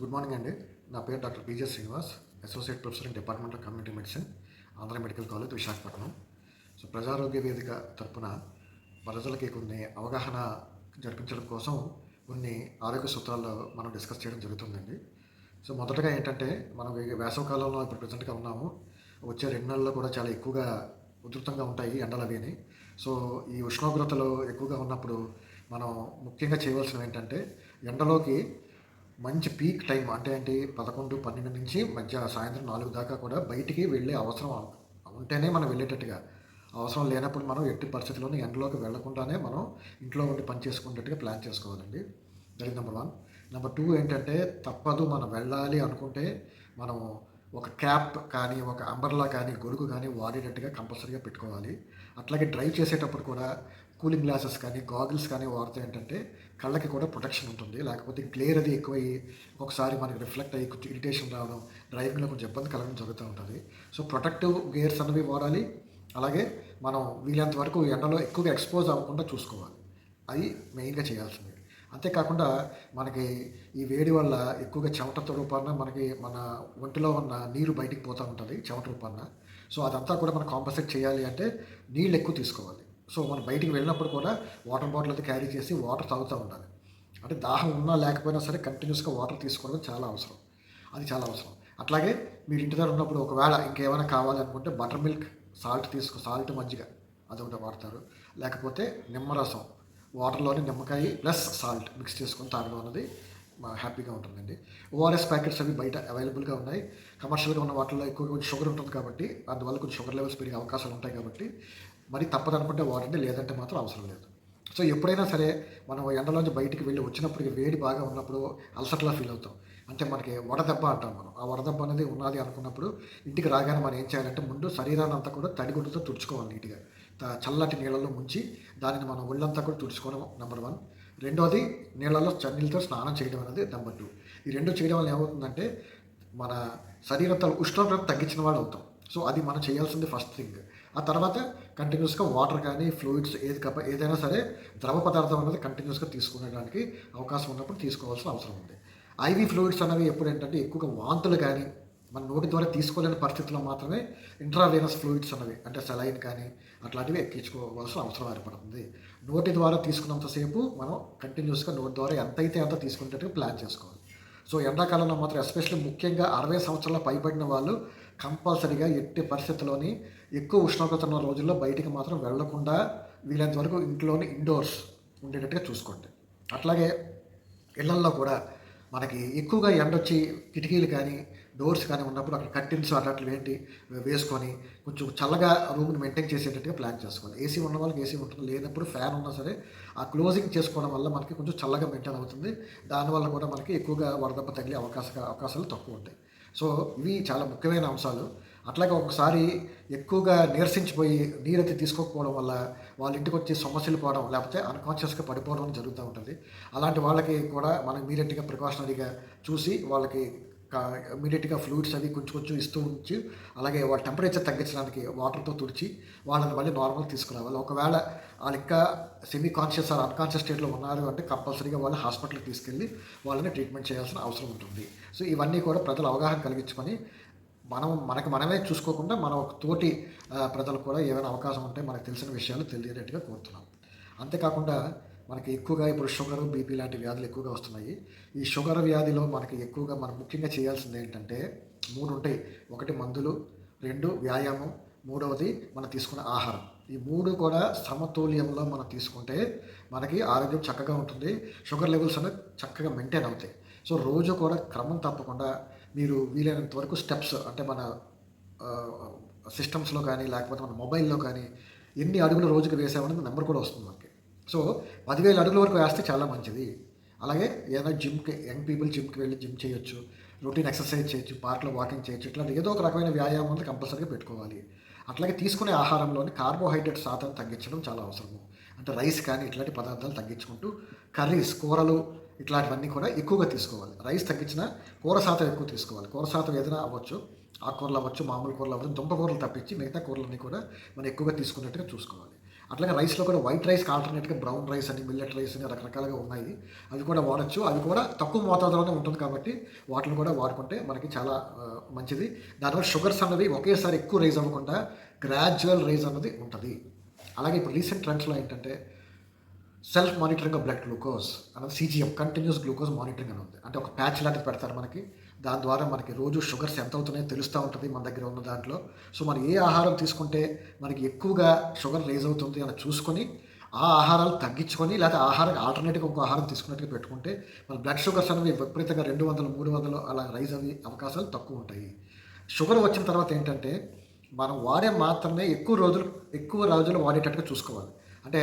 Good morning అండి. నా పేరు doctor PJ Srinivas associate professor in department of community medicine Andhra medical college Visakhapatnam. So ప్రజారోగ్య వేదిక తరపున ప్రజలకి కొన్ని అవగాహన జరిపించడం కోసం కొన్ని ఆరోగ్య సూత్రాలు మనం డిస్కస్ చేయడం జరుగుతుందండి. సో మొదటగా ఏంటంటే మనం వేసవ కాలంలో ఇప్పుడు ప్రజెంట్గా ఉన్నాము. వచ్చే రెండు నెలల్లో కూడా చాలా ఎక్కువగా ఉధృతంగా ఉంటాయి ఎండలు అవి అని. సో ఈ ఉష్ణోగ్రతలు ఎక్కువగా ఉన్నప్పుడు మనం ముఖ్యంగా చేయవలసినవి ఏంటంటే ఎండలోకి మంచి పీక్ టైం అంటే ఏంటి? పదకొండు పన్నెండు నుంచి మధ్య సాయంత్రం నాలుగు దాకా కూడా బయటికి వెళ్ళే అవసరం ఉంటేనే మనం వెళ్ళేటట్టుగా. అవసరం లేనప్పుడు మనం ఎట్టి పరిస్థితుల్లోనూ ఎండలోకి వెళ్ళకుండానే మనం ఇంట్లో ఉండి పని చేసుకునేటట్టుగా ప్లాన్ చేసుకోవాలండి. That number one number two ఏంటంటే తప్పదు మనం వెళ్ళాలి అనుకుంటే మనం ఒక క్యాప్ కానీ ఒక అంబర్లా కానీ గొడుగు కానీ వాడేటట్టుగా కంపల్సరీగా పెట్టుకోవాలి. అట్లాగే డ్రైవ్ చేసేటప్పుడు కూడా కూలింగ్ గ్లాసెస్ కానీ గాగిల్స్ కానీ వాడితే ఏంటంటే కళ్ళకి కూడా ప్రొటెక్షన్ ఉంటుంది. లేకపోతే గ్లేర్ అది ఎక్కువయ్యి ఒకసారి మనకి రిఫ్లెక్ట్ అయ్యి కొంచెం ఇరిటేషన్ రావడం డ్రైవింగ్లో కొంచెం ఇబ్బంది కలగడం జరుగుతూ ఉంటుంది. సో ప్రొటెక్టివ్ గేర్స్ అనేవి వాడాలి. అలాగే మనం వీలంత వరకు ఎండలో ఎక్కువగా ఎక్స్పోజ్ అవ్వకుండా చూసుకోవాలి. అది మెయిన్గా చేయాల్సింది. అంతేకాకుండా మనకి ఈ వేడి వల్ల ఎక్కువగా చెమట రూపాన మనకి మన ఒంటిలో ఉన్న నీరు బయటికి పోతూ ఉంటుంది చెమట రూపాన. సో అదంతా కూడా మనం కాంపన్సేట్ చేయాలి అంటే నీళ్ళు ఎక్కువ తీసుకోవాలి. సో మనం బయటికి వెళ్ళినప్పుడు కూడా వాటర్ బాటిల్ అయితే క్యారీ చేసి వాటర్ తాగుతూ ఉండాలి. అంటే దాహం ఉన్నా లేకపోయినా సరే కంటిన్యూస్గా వాటర్ తీసుకోవడం చాలా అవసరం. అది చాలా అవసరం. అట్లాగే మీరు ఇంటి దగ్గర ఉన్నప్పుడు ఒకవేళ ఇంకేమైనా కావాలనుకుంటే బటర్ మిల్క్ సాల్ట్ తీసుకో సాల్ట్ మజ్జిగ అదొకటి వాడతారు. లేకపోతే నిమ్మరసం వాటర్లోని నిమ్మకాయ ప్లస్ సాల్ట్ మిక్స్ చేసుకొని తాగడం అనేది హ్యాపీగా ఉంటుందండి. ఓఆర్ఎస్ ప్యాకెట్స్ అవి బయట అవైలబుల్గా ఉన్నాయి. కమర్షియల్గా ఉన్న వాటిలో ఎక్కువ కొంచెం షుగర్ ఉంటుంది కాబట్టి అందువల్ల కొంచెం షుగర్ లెవెల్స్ పెరిగే అవకాశాలు ఉంటాయి కాబట్టి మరి తప్పదనుకుంటే వాడండి లేదంటే మాత్రం అవసరం లేదు. సో ఎప్పుడైనా సరే మనం ఎండలోంచి బయటికి వెళ్ళి వచ్చినప్పటికి వేడి బాగా ఉన్నప్పుడు అలసట్లా ఫీల్ అవుతాం. అంటే మనకి వడదెబ్బ అంటాం మనం. ఆ వడదెబ్బ అనేది ఉన్నది అనుకున్నప్పుడు ఇంటికి రాగానే మనం ఏం చేయాలంటే ముందు శరీరాన్ని అంతా కూడా తడిగుడ్డతో తుడుచుకోవాలి నీట్గా. చల్లటి నీళ్ళలో ముంచి దానిని మనం ఒళ్ళంతా కూడా తుడుచుకోవడం నెంబర్ వన్. రెండోది నీళ్ళలో చన్నీళ్ళతో స్నానం చేయడం అనేది నెంబర్ టూ. ఈ రెండు చేయడం వల్ల ఏమవుతుందంటే మన శరీరంతో ఉష్ణోగ్రత తగ్గించిన వాళ్ళు అవుతాం. సో అది మనం చేయాల్సింది ఫస్ట్ థింగ్. ఆ తర్వాత కంటిన్యూస్గా వాటర్ కానీ ఫ్లూయిడ్స్ ఏది కప్ప ఏదైనా సరే ద్రవ పదార్థం అనేది కంటిన్యూస్గా తీసుకునేడానికి అవకాశం ఉన్నప్పుడు తీసుకోవాల్సిన అవసరం ఉంది. ఐవీ ఫ్లూయిడ్స్ అనేవి ఎప్పుడు ఏంటంటే ఎక్కువగా వాంతులు కానీ మన నోటి ద్వారా తీసుకోలేని పరిస్థితుల్లో మాత్రమే ఇంట్రావేనస్ ఫ్లూయిడ్స్ అనేవి అంటే సెలైన్ కానీ అట్లాంటివి ఎక్కించుకోవాల్సిన అవసరం ఏర్పడుతుంది. నోటి ద్వారా తీసుకున్నంతసేపు మనం కంటిన్యూస్గా నోటి ద్వారా ఎంతైతే అంత తీసుకునేటట్టు ప్లాన్ చేసుకోవాలి. సో ఎండాకాలంలో మాత్రం ఎస్పెషల్లీ ముఖ్యంగా అరవై సంవత్సరాల పైబడిన వాళ్ళు కంపల్సరీగా ఎట్టి పరిస్థితుల్లోని ఎక్కువ ఉష్ణోగ్రత ఉన్న రోజుల్లో బయటికి మాత్రం వెళ్ళకుండా వీలైనంత వరకు ఇంట్లోని ఇండోర్స్ ఉండేటట్టుగా చూసుకోండి. అట్లాగే ఇళ్ళల్లో కూడా మనకి ఎక్కువగా ఎండ వచ్చి కిటికీలు కానీ డోర్స్ కానీ ఉన్నప్పుడు అక్కడ కర్టెన్స్ అట్లాంటివి ఏంటి వేసుకొని కొంచెం చల్లగా రూమ్ని మెయింటైన్ చేసేటట్టుగా ప్లాన్ చేసుకోవాలి ఏసీ ఉన్న వాళ్ళకి ఏసీ ఉంటుంది. లేనప్పుడు ఫ్యాన్ ఉన్నా సరే ఆ క్లోజింగ్ చేసుకోవడం వల్ల మనకి కొంచెం చల్లగా మెయింటైన్ అవుతుంది. దానివల్ల కూడా మనకి ఎక్కువగా వడదెబ్బ తగిలే అవకాశ అవకాశాలు తక్కువ ఉంటాయి. సో ఇవి చాలా ముఖ్యమైన అంశాలు. అట్లాగే ఒకసారి ఎక్కువగా నీరసించిపోయి నీరైతే తీసుకోకపోవడం వల్ల వాళ్ళ ఇంటికి వచ్చి సమస్యలు పోవడం లేకపోతే అన్కాన్షియస్గా పడిపోవడం జరుగుతూ ఉంటుంది. అలాంటి వాళ్ళకి కూడా మనం ఇమీడియట్గా ప్రికాషనరీగా చూసి వాళ్ళకి ఇమీడియట్గా ఫ్లూయిడ్స్ అవి కొంచెం కొంచెం ఇస్తూ ఉంచి అలాగే వాళ్ళ టెంపరేచర్ తగ్గించడానికి వాటర్తో తుడిచి వాళ్ళని మళ్ళీ నార్మల్ తీసుకురావాలి. ఒకవేళ వాళ్ళు ఇంకా సెమీ కాన్షియస్ ఆర్ అన్కాన్షియస్ స్టేట్లో ఉన్నారు అంటే కంపల్సరీగా వాళ్ళు హాస్పిటల్కి తీసుకెళ్ళి వాళ్ళని ట్రీట్మెంట్ చేయాల్సిన అవసరం ఉంటుంది. సో ఇవన్నీ కూడా ప్రజలు అవగాహన కలిగించుకొని మనం మనకు మనమే చూసుకోకుండా మన ఒక తోటి ప్రజలు ప్రజలకు కూడా ఏమైనా అవకాశం ఉంటే మనకు తెలిసిన విషయాలు తెలియనట్టుగా కోరుతున్నాం. అంతేకాకుండా మనకి ఎక్కువగా ఇప్పుడు షుగర్ బీపీ లాంటి వ్యాధులు ఎక్కువగా వస్తున్నాయి. ఈ షుగర్ వ్యాధిలో మనకి ఎక్కువగా మనం ముఖ్యంగా చేయాల్సింది ఏంటంటే మూడు ఉంటాయి. ఒకటి మందులు రెండు వ్యాయామం మూడవది మనం తీసుకున్న ఆహారం. ఈ మూడు కూడా సమతుల్యంలో మనం తీసుకుంటే మనకి ఆరోగ్యం చక్కగా ఉంటుంది. షుగర్ లెవెల్స్ అనేవి చక్కగా మెయింటైన్ అవుతాయి. సో రోజు కూడా క్రమం తప్పకుండా మీరు వీలైనంత వరకు స్టెప్స్ అంటే మన సిస్టమ్స్లో కానీ లేకపోతే మన మొబైల్లో కానీ ఎన్ని అడుగులు రోజుకి వేసామనేది నెంబర్ కూడా వస్తుంది మనకి. సో పదివేల అడుగుల వరకు వేస్తే చాలా మంచిది. అలాగే ఏదైనా జిమ్కి యంగ్ పీపుల్ జిమ్కి వెళ్ళి జిమ్ చేయొచ్చు రొటీన్ ఎక్సర్సైజ్ చేయొచ్చు పార్క్లో వాకింగ్ చేయొచ్చు ఇట్లా ఏదో ఒక రకమైన వ్యాయామం అనేది కంపల్సరీగా పెట్టుకోవాలి. అట్లాగే తీసుకునే ఆహారంలోని కార్బోహైడ్రేట్ శాతం తగ్గించడం చాలా అవసరము. అంటే రైస్ కానీ ఇట్లాంటి పదార్థాలు తగ్గించుకుంటూ కర్రీస్ కూరలు ఇట్లాంటివన్నీ కూడా ఎక్కువగా తీసుకోవాలి. రైస్ తగ్గించిన కూర శాతం ఎక్కువ తీసుకోవాలి. కూర శాతం ఏదైనా అవ్వచ్చు ఆకుకూరలు అవ్వచ్చు మామూలు కూరలు అవ్వచ్చు దుంప కూరలు తప్పించి మిగతా కూరలన్నీ కూడా మనం ఎక్కువగా తీసుకున్నట్టుగా చూసుకోవాలి. అట్లాగే రైస్లో కూడా వైట్ రైస్కి ఆల్టర్నేట్గా బ్రౌన్ రైస్ అని మిల్లెట్ రైస్ అని రకరకాలుగా ఉన్నాయి. అవి కూడా వాడచ్చు. అవి కూడా తక్కువ మోతాదులోనే ఉంటుంది కాబట్టి వాటిని కూడా వాడుకుంటే మనకి చాలా మంచిది. దానివల్ల షుగర్స్ అన్నది ఒకేసారి ఎక్కువ రైజ్ అవ్వకుండా గ్రాడ్యువల్ రైజ్ అన్నది ఉంటుంది. అలాగే ఇప్పుడు రీసెంట్ ట్రెండ్స్లో ఏంటంటే self monitoring of blood glucose అన్నది సీజీఎం కంటిన్యూస్ గ్లూకోజ్ మానిటరింగ్ అని ఉంది. అంటే ఒక ప్యాచ్ లాంటిది పెడతారు మనకి. దాని ద్వారా మనకి రోజు షుగర్స్ ఎంత అవుతున్నాయో తెలుస్తూ ఉంటుంది మన దగ్గర ఉన్న దాంట్లో. సో మనం ఏ ఆహారం తీసుకుంటే మనకి ఎక్కువగా షుగర్ రేజ్ అవుతుంది అని చూసుకొని ఆ ఆహారాలు తగ్గించుకొని లేకపోతే ఆహారం ఆల్టర్నేటివ్ ఒక ఆహారం తీసుకున్నట్టుగా పెట్టుకుంటే మన బ్లడ్ షుగర్స్ అనేవి విపరీతంగా రెండు వందలు మూడు వందలు అలా రైజ్ అయ్యే అవకాశాలు తక్కువ ఉంటాయి. షుగర్ వచ్చిన తర్వాత ఏంటంటే మనం వాడే మాత్రమే ఎక్కువ రోజులు ఎక్కువ రోజులు వాడేటట్టుగా చూసుకోవాలి. అంటే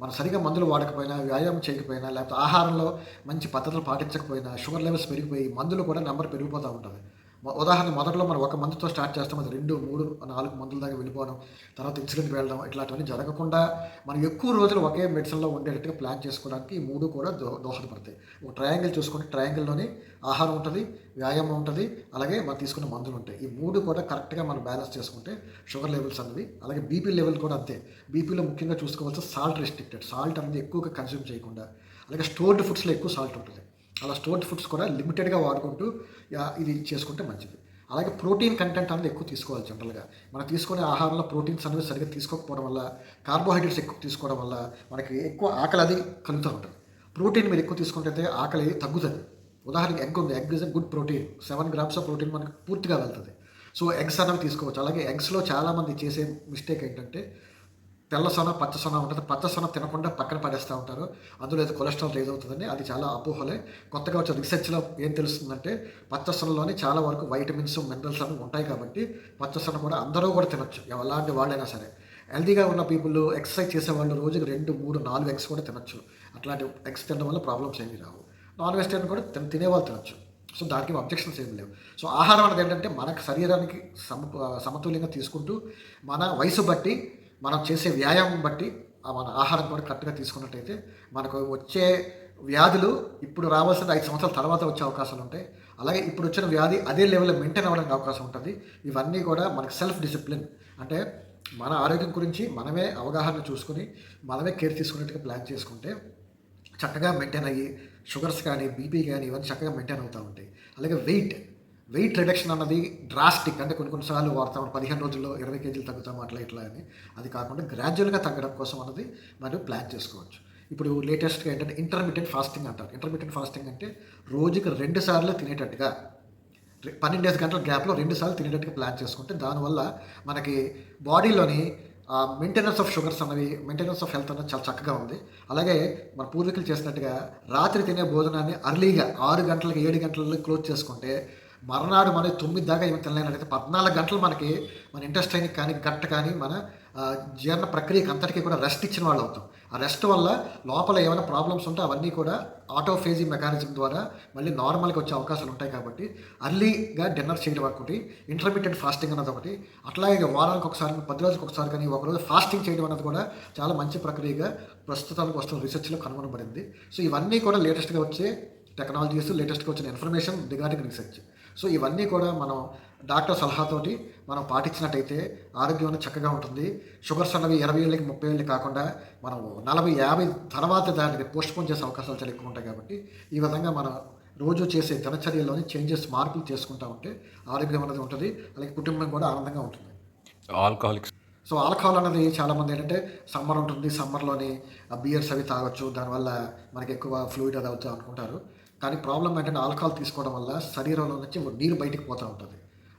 మనం సరిగా మందులు వాడకపోయినా వ్యాయామం చేయకపోయినా లేకపోతే ఆహారంలో మంచి పద్ధతులు పాటించకపోయినా షుగర్ లెవెల్స్ పెరిగిపోయి మందులు కూడా నెంబర్ పెరిగిపోతూ ఉంటుంది. ఉదాహరణ మొదట్లో మనం ఒక మందుతో స్టార్ట్ చేస్తాం. అది రెండు మూడు నాలుగు మందుల దాకా వెళ్ళిపోవడం తర్వాత ఇన్సులిన్కి వెళ్ళడం ఇట్లాంటివన్నీ జరగకుండా మనం ఎక్కువ రోజులు ఒకే మెడిసిన్లో ఉండేటట్టుగా ప్లాన్ చేసుకోవడానికి ఈ మూడు కూడా దో దోహదపడతాయి. ఒక ట్రయాంగిల్ చూసుకుంటే ట్రయాంగిల్లోని ఆహారం ఉంటుంది. వ్యాయామం ఉంటుంది. అలాగే మనం తీసుకున్న మందులు ఉంటాయి. ఈ మూడు కూడా కరెక్ట్గా మనం బ్యాలెన్స్ చేసుకుంటే షుగర్ లెవెల్స్ అనేవి అలాగే బీపీ లెవెల్ కూడా అంతే. బీపీలో ముఖ్యంగా చూసుకోవాల్సిన సాల్ట్ రెస్ట్రిక్టెడ్. సాల్ట్ అనేది ఎక్కువగా కన్స్యూమ్ చేయకుండా అలాగే స్టోర్డ్ ఫుడ్స్లో ఎక్కువ సాల్ట్ ఉంటుంది. అలా స్టోర్డ్ ఫుడ్స్ కూడా లిమిటెడ్గా వాడుకుంటూ ఇది చేసుకుంటే మంచిది. అలాగే ప్రోటీన్ కంటెంట్ అనేది ఎక్కువ తీసుకోవాలి జనరల్గా. మనం తీసుకునే ఆహారంలో ప్రోటీన్స్ అనేవి సరిగ్గా తీసుకోకపోవడం వల్ల కార్బోహైడ్రేట్స్ ఎక్కువ తీసుకోవడం వల్ల మనకి ఎక్కువ ఆకలి అది కలుగుతూ ఉంటుంది. ప్రోటీన్ మీరు ఎక్కువ తీసుకుంటే ఆకలి తగ్గుతుంది. ఉదాహరణకి ఎగ్ ఉంది. Egg is a good protein seven grams of protein మనకు పూర్తిగా వెళ్తుంది. సో ఎగ్స్ అనేవి తీసుకోవచ్చు. అలాగే ఎగ్స్లో చాలామంది చేసే మిస్టేక్ ఏంటంటే తెల్ల సొన పచ్చ సొన ఉంటుంది. పచ్చ సొన తినకుండా పక్కన పడేస్తూ ఉంటారు. అందులో అయితే కొలెస్ట్రాల్ రేజ్ అవుతుందని అది చాలా అపోహలే. కొత్తగా వచ్చే రీసెర్చ్లో ఏం తెలుస్తుందంటే పచ్చ సొనలోనే చాలా వరకు వైటమిన్స్ మినరల్స్ అన్నీ ఉంటాయి కాబట్టి పచ్చ సొన కూడా అందరూ కూడా తినొచ్చు. ఎలాంటి వాళ్ళైనా సరే. హెల్తీగా ఉన్న పీపుల్ ఎక్సర్సైజ్ చేసే వాళ్ళు రోజుకి రెండు మూడు నాలుగు ఎగ్స్ కూడా తినొచ్చు. అట్లాంటి ఎగ్స్ తినడం వల్ల ప్రాబ్లమ్స్ ఏమీ రావు. నాన్ వెజిటేరియన్ కూడా తిన తినేవాళ్ళు తినచ్చు. సో దానికి అబ్జెక్షన్స్ ఏమి లేవు. సో ఆహారం అనేది ఏంటంటే మనకు శరీరానికి సమ సమతుల్యంగా తీసుకుంటూ మన వయసు బట్టి మనం చేసే వ్యాయామం బట్టి మన ఆహారం కూడా కరెక్ట్గా తీసుకున్నట్టయితే మనకు వచ్చే వ్యాధులు ఇప్పుడు రావాల్సిన ఐదు సంవత్సరాల తర్వాత వచ్చే అవకాశాలు ఉంటాయి. అలాగే ఇప్పుడు వచ్చిన వ్యాధి అదే లెవెల్లో మెయింటైన్ అవ్వడానికి అవకాశం ఉంటుంది. ఇవన్నీ కూడా మనకి సెల్ఫ్ డిసిప్లిన్. అంటే మన ఆరోగ్యం గురించి మనమే అవగాహన చూసుకుని మనమే కేర్ తీసుకున్నట్టుగా ప్లాన్ చేసుకుంటే చక్కగా మెయింటైన్ అయ్యి షుగర్స్ కానీ బీపీ కానీ ఇవన్నీ చక్కగా మెయింటైన్ అవుతూ ఉంటాయి. అలాగే వెయిట్ వెయిట్ రిడక్షన్ అన్నది డ్రాస్టిక్ అంటే కొన్ని కొన్నిసార్లు వాడతాం. పదిహేను రోజుల్లో ఇరవై కేజీలు తగ్గుతాం అట్లా ఇట్లా అని. అది కాకుండా గ్రాడ్యువల్గా తగ్గడం కోసం అన్నది మనం ప్లాన్ చేసుకోవచ్చు. ఇప్పుడు లేటెస్ట్గా ఏంటంటే ఇంటర్మీడియట్ ఫాస్టింగ్ అంటారు. ఇంటర్మీడియట్ ఫాస్టింగ్ అంటే రోజుకి రెండు సార్లు తినేటట్టుగా రె- పన్నెండేసి గంటల గ్యాప్లో రెండు సార్లు తినేటట్టుగా ప్లాన్ చేసుకుంటే దానివల్ల మనకి బాడీలోని మెయింటెనెన్స్ ఆఫ్ షుగర్స్ అన్నవి మెయింటెనెన్స్ ఆఫ్ హెల్త్ అన్నది చాలా చక్కగా ఉంది. అలాగే మన పూర్వీకులు చేసినట్టుగా రాత్రి తినే భోజనాన్ని అర్లీగా ఆరు గంటలకు ఏడు గంటలకు క్లోజ్ చేసుకుంటే మర్నాడు మన తొమ్మిది దాకా ఏమి తినలేనట్లయితే పద్నాలుగు గంటలు మనకి మన ఇంటెస్టైన్కి కానీ గట్ట కానీ మన జీర్ణ ప్రక్రియకి అంతటికీ కూడా రెస్ట్ ఇచ్చిన వాళ్ళు అవుతాం. ఆ రెస్ట్ వల్ల లోపల ఏమైనా ప్రాబ్లమ్స్ ఉంటే అవన్నీ కూడా ఆటోఫేజీ మెకానిజం ద్వారా మళ్ళీ నార్మల్గా వచ్చే అవకాశాలు ఉంటాయి కాబట్టి అర్లీగా డిన్నర్ చేయడం ఒకటి ఇంటర్మీడియట్ ఫాస్టింగ్ అన్నది ఒకటి అట్లాగే వారానికి ఒకసారి పది రోజులకు ఒకసారి కానీ ఒకరోజు ఫాస్టింగ్ చేయడం అన్నది కూడా చాలా మంచి ప్రక్రియగా ప్రస్తుతానికి వస్తున్న రీసెర్చ్లో కనుగొనబడింది. సో ఇవన్నీ కూడా లేటెస్ట్గా వచ్చే టెక్నాలజీస్ లేటెస్ట్గా వచ్చిన ఇన్ఫర్మేషన్ రిగార్డింగ్ రీసెర్చ్ సో ఇవన్నీ కూడా మనం డాక్టర్ సలహాతోటి మనం పాటించినట్టయితే ఆరోగ్యం అనేది చక్కగా ఉంటుంది. షుగర్స్ అన్నవి ఇరవై ఏళ్ళకి ముప్పై ఏళ్ళకి కాకుండా మనం నలభై యాభై తర్వాత దానికి పోస్ట్ పోన్ చేసే అవకాశాలు చాలా ఎక్కువ ఉంటాయి కాబట్టి ఈ విధంగా మనం రోజు చేసే దినచర్యలోని చేంజెస్ మార్పులు చేసుకుంటూ ఉంటే ఆరోగ్యం అనేది ఉంటుంది. అలాగే కుటుంబం కూడా ఆనందంగా ఉంటుంది. ఆల్కహాలిక్స్ సో ఆల్కహాల్ అనేది చాలామంది ఏంటంటే సమ్మర్ ఉంటుంది. సమ్మర్లోని బియర్స్ అవి తాగొచ్చు. దానివల్ల మనకి ఎక్కువ ఫ్లూయిడ్ అది అవుతుంది అనుకుంటారు. కానీ ప్రాబ్లం ఏంటంటే ఆల్కహాల్ తీసుకోవడం వల్ల శరీరంలో నుంచి నీరు బయటికి పోతూ ఉంటుంది.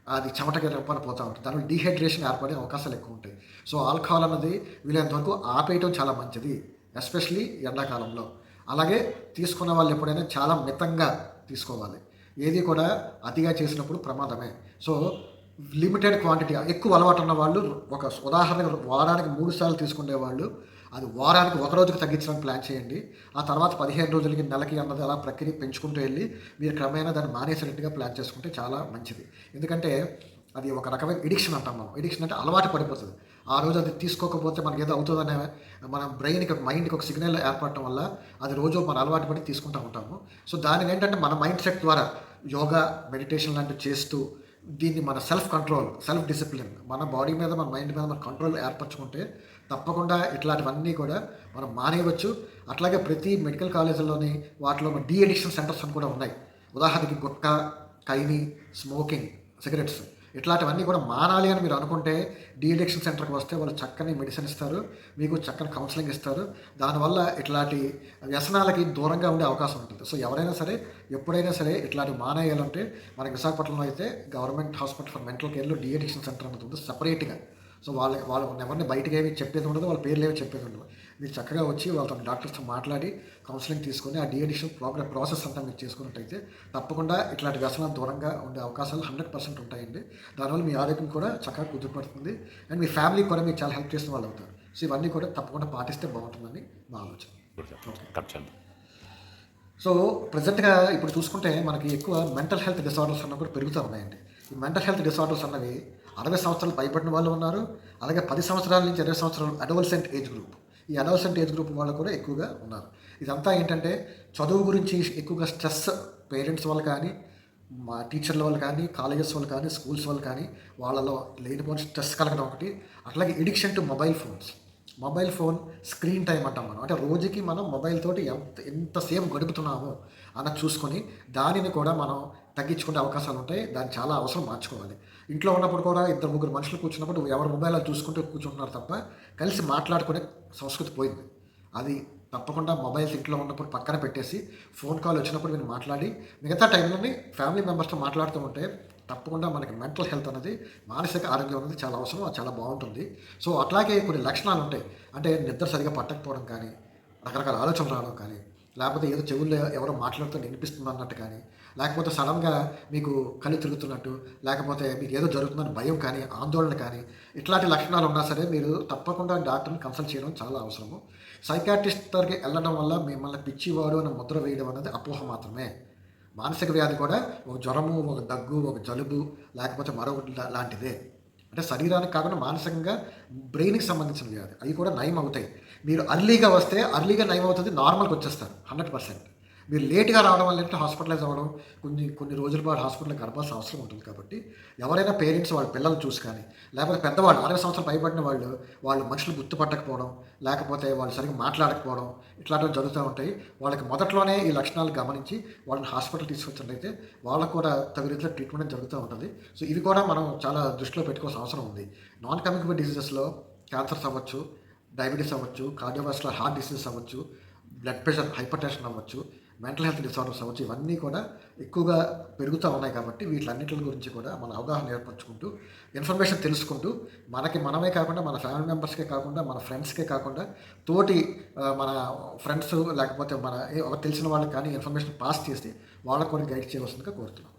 అది చెమటగా రప్పని పోతూ ఉంటుంది. దానివల్ల డీహైడ్రేషన్ ఏర్పడే అవకాశాలు ఎక్కువ ఉంటాయి. సో ఆల్కహాల్ అన్నది వీలైనంత వరకు ఆపేయటం చాలా మంచిది ఎస్పెషలీ ఎండాకాలంలో. అలాగే తీసుకున్న వాళ్ళు ఎప్పుడైనా చాలా మితంగా తీసుకోవాలి. ఏది కూడా అతిగా చేసినప్పుడు ప్రమాదమే. సో లిమిటెడ్ క్వాంటిటీ ఎక్కువ అలవాటు ఉన్న వాళ్ళు ఒక ఉదాహరణకు వారానికి మూడు సార్లు తీసుకునే వాళ్ళు అది వారానికి ఒక రోజుకి తగ్గించడానికి ప్లాన్ చేయండి. ఆ తర్వాత పదిహేను రోజులకి నెలకి అన్నది అలా ప్రక్రియ పెంచుకుంటూ వెళ్ళి మీరు క్రమేణా దాన్ని మానేసినట్టుగా ప్లాన్ చేసుకుంటే చాలా మంచిది. ఎందుకంటే అది ఒక రకమైన ఎడిక్షన్ అంటాం మనం. ఎడిక్షన్ అంటే అలవాటు పడిపోతుంది. ఆ రోజు అది తీసుకోకపోతే మనకి ఏదో అవుతుందనే మన బ్రెయిన్కి మైండ్కి ఒక సిగ్నల్ ఏర్పడటం వల్ల అది రోజు మన అలవాటు పడి తీసుకుంటూ ఉంటాము. సో దానికి ఏంటంటే మన మైండ్ సెట్ ద్వారా యోగా మెడిటేషన్ లాంటివి చేస్తూ దీన్ని మన సెల్ఫ్ కంట్రోల్ సెల్ఫ్ డిసిప్లిన్ మన బాడీ మీద మన మైండ్ మీద మన కంట్రోల్ ఏర్పరచుకుంటే తప్పకుండా ఇట్లాంటివన్నీ కూడా మనం మానేయవచ్చు. అట్లాగే ప్రతి మెడికల్ కాలేజీల్లోని వాటిలో డీ అడిక్షన్ సెంటర్స్ అని కూడా ఉన్నాయి. ఉదాహరణకి గుట్కా కైని స్మోకింగ్ సిగరెట్స్ ఇట్లాంటివన్నీ కూడా మానాలి అని మీరు అనుకుంటే డీ అడిక్షన్ సెంటర్కి వస్తే వాళ్ళు చక్కని మెడిసిన్ ఇస్తారు మీకు చక్కని కౌన్సిలింగ్ ఇస్తారు. దానివల్ల ఇట్లాంటి వ్యసనాలకి దూరంగా ఉండే అవకాశం ఉంటుంది. సో ఎవరైనా సరే ఎప్పుడైనా సరే ఇట్లాంటి మానేయాలంటే మనకి విశాఖపట్నంలో అయితే గవర్నమెంట్ హాస్పిటల్ ఫర్ మెంటల్ కేర్లో డీ అడిక్షన్ సెంటర్ అనేది ఉంది సపరేట్గా. సో వాళ్ళ వాళ్ళు ఎవరిని బయటకు ఏమి చెప్పేది ఉండదు వాళ్ళ పేర్లు ఏమి చెప్పేది ఉండదు. మీరు చక్కగా వచ్చి వాళ్ళతో డాక్టర్స్తో మాట్లాడి కౌన్సిలింగ్ తీసుకొని ఆ డిఎడిషన్ ప్రోగ్రామ్ ప్రాసెస్ అంతా మీరు చేసుకున్నట్టయితే తప్పకుండా ఇట్లాంటి వ్యసనాలు దూరంగా ఉండే అవకాశాలు హండ్రెడ్ పర్సెంట్ ఉంటాయండి. దానివల్ల మీ ఆరోగ్యం కూడా చక్కగా కుదురుపడుతుంది. అండ్ మీ ఫ్యామిలీ కూడా మీకు చాలా హెల్ప్ చేసిన వాళ్ళు అవుతారు. సో ఇవన్నీ కూడా తప్పకుండా పాటిస్తే బాగుంటుందని మా ఆలోచన. సో ప్రజెంట్గా ఇప్పుడు చూసుకుంటే మనకి ఎక్కువ మెంటల్ హెల్త్ డిసార్డర్స్ అన్నవి కూడా పెరుగుతూ ఉన్నాయండి. ఈ మెంటల్ హెల్త్ డిసార్డర్స్ అన్నవి అరవై సంవత్సరాలు పైబడిన వాళ్ళు ఉన్నారు. అలాగే పది సంవత్సరాల నుంచి ఇరవై సంవత్సరాలు అడోల్సెంట్ ఏజ్ గ్రూప్. ఈ అడోల్సెంట్ ఏజ్ గ్రూప్ వాళ్ళు కూడా ఎక్కువగా ఉన్నారు. ఇదంతా ఏంటంటే చదువు గురించి ఎక్కువగా స్ట్రెస్ పేరెంట్స్ వాళ్ళు కానీ మా టీచర్ల వాళ్ళు కానీ కాలేజెస్ వాళ్ళు కానీ స్కూల్స్ వాళ్ళు కానీ వాళ్ళలో లేనిపోయిన స్ట్రెస్ కలగడం ఒకటి. అట్లాగే addiction to mobile phones. Mobile phone screen time అంటాం మనం. అంటే రోజుకి మనం మొబైల్ తోటి ఎంత ఎంతసేపు గడుపుతున్నామో అన్న చూసుకొని దానిని కూడా మనం తగ్గించుకునే అవకాశాలు ఉంటాయి. దాన్ని చాలా అవసరం మార్చుకోవాలి. ఇంట్లో ఉన్నప్పుడు కూడా ఇద్దరు ముగ్గురు మనుషులు కూర్చున్నప్పుడు ఎవరు మొబైల్ చూసుకుంటూ కూర్చుంటున్నారు తప్ప కలిసి మాట్లాడుకునే సంస్కృతి పోయింది. అది తప్పకుండా మొబైల్స్ ఇంట్లో ఉన్నప్పుడు పక్కన పెట్టేసి ఫోన్ కాల్ వచ్చినప్పుడు మీరు మాట్లాడి మిగతా టైంలోని ఫ్యామిలీ మెంబర్స్తో మాట్లాడుతూ ఉంటే తప్పకుండా మనకి మెంటల్ హెల్త్ అనేది మానసిక ఆరోగ్యం అనేది చాలా అవసరం అది చాలా బాగుంటుంది. సో అట్లాగే కొన్ని లక్షణాలు ఉంటాయి. అంటే నిద్ర సరిగా పట్టకపోవడం కానీ రకరకాల ఆలోచనలు రావడం కానీ లేకపోతే ఏదో చెవుల్లో ఎవరో మాట్లాడుతూ వినిపిస్తుంది అన్నట్టు కానీ లేకపోతే సడన్గా మీకు కళ్ళు తిరుగుతున్నట్టు లేకపోతే మీకు ఏదో జరుగుతుందని భయం కానీ ఆందోళన కానీ ఇట్లాంటి లక్షణాలు ఉన్నా సరే మీరు తప్పకుండా డాక్టర్ని కన్సల్ట్ చేయడం చాలా అవసరము. సైకాట్రిస్ట్ దగ్గరికి వెళ్ళడం వల్ల మిమ్మల్ని పిచ్చివాడు అని ముద్ర వేయడం అనేది అపోహ మాత్రమే. మానసిక వ్యాధి కూడా ఒక జ్వరము ఒక దగ్గు ఒక జలుబు లేకపోతే మరొకటి లాంటిదే. అంటే శరీరానికి కాకుండా మానసికంగా బ్రెయిన్కి సంబంధించిన వ్యాధి. అవి కూడా నయం అవుతాయి మీరు అర్లీగా వస్తే అర్లీగా నయం అవుతుంది నార్మల్కి వచ్చేస్తారు హండ్రెడ్ పర్సెంట్ మీరు లేట్గా రావడం వల్ల ఏంటంటే హాస్పిటలైజ్ అవ్వడం కొన్ని కొన్ని రోజుల పాటు హాస్పిటల్కి గడపాల్సిన అవసరం ఉంటుంది కాబట్టి ఎవరైనా పేరెంట్స్ వాళ్ళ పిల్లల్ని చూసి కానీ లేకపోతే పెద్దవాళ్ళు అరవై సంవత్సరాలు పైబడిన వాళ్ళు వాళ్ళు మనుషులు గుర్తుపట్టకపోవడం లేకపోతే వాళ్ళు సరిగ్గా మాట్లాడకపోవడం ఇట్లాంటివి జరుగుతూ ఉంటాయి. వాళ్ళకి మొదట్లోనే ఈ లక్షణాలు గమనించి వాళ్ళని హాస్పిటల్ తీసుకొచ్చినట్లయితే వాళ్ళకు కూడా తగు రీతిలో ట్రీట్మెంట్ జరుగుతూ ఉంటుంది. సో ఇవి కూడా మనం చాలా దృష్టిలో పెట్టుకోవాల్సిన అవసరం ఉంది. నాన్ కమ్యూనికబుల్ డిసీజెస్లో క్యాన్సర్స్ అవ్వచ్చు డయాబెటీస్ అవ్వచ్చు కార్డియోవాస్కులర్ హార్ట్ డిసీజెస్ అవ్వచ్చు బ్లడ్ ప్రెషర్ హైపర్ టెన్షన్ అవ్వచ్చు మెంటల్ హెల్త్ డిసార్డర్స్ అవ్వచ్చు ఇవన్నీ కూడా ఎక్కువగా పెరుగుతూ ఉన్నాయి కాబట్టి వీటిలన్నిటి గురించి కూడా మన అవగాహన ఏర్పరచుకుంటూ ఇన్ఫర్మేషన్ తెలుసుకుంటూ మనకి మనమే కాకుండా మన ఫ్యామిలీ మెంబర్స్కే కాకుండా మన ఫ్రెండ్స్కే కాకుండా తోటి మన ఫ్రెండ్స్ లేకపోతే మన తెలిసిన వాళ్ళకి కానీ ఇన్ఫర్మేషన్ పాస్ చేసి వాళ్ళకు కూడా గైడ్ చేయవలసిందిగా కోరుతున్నాం.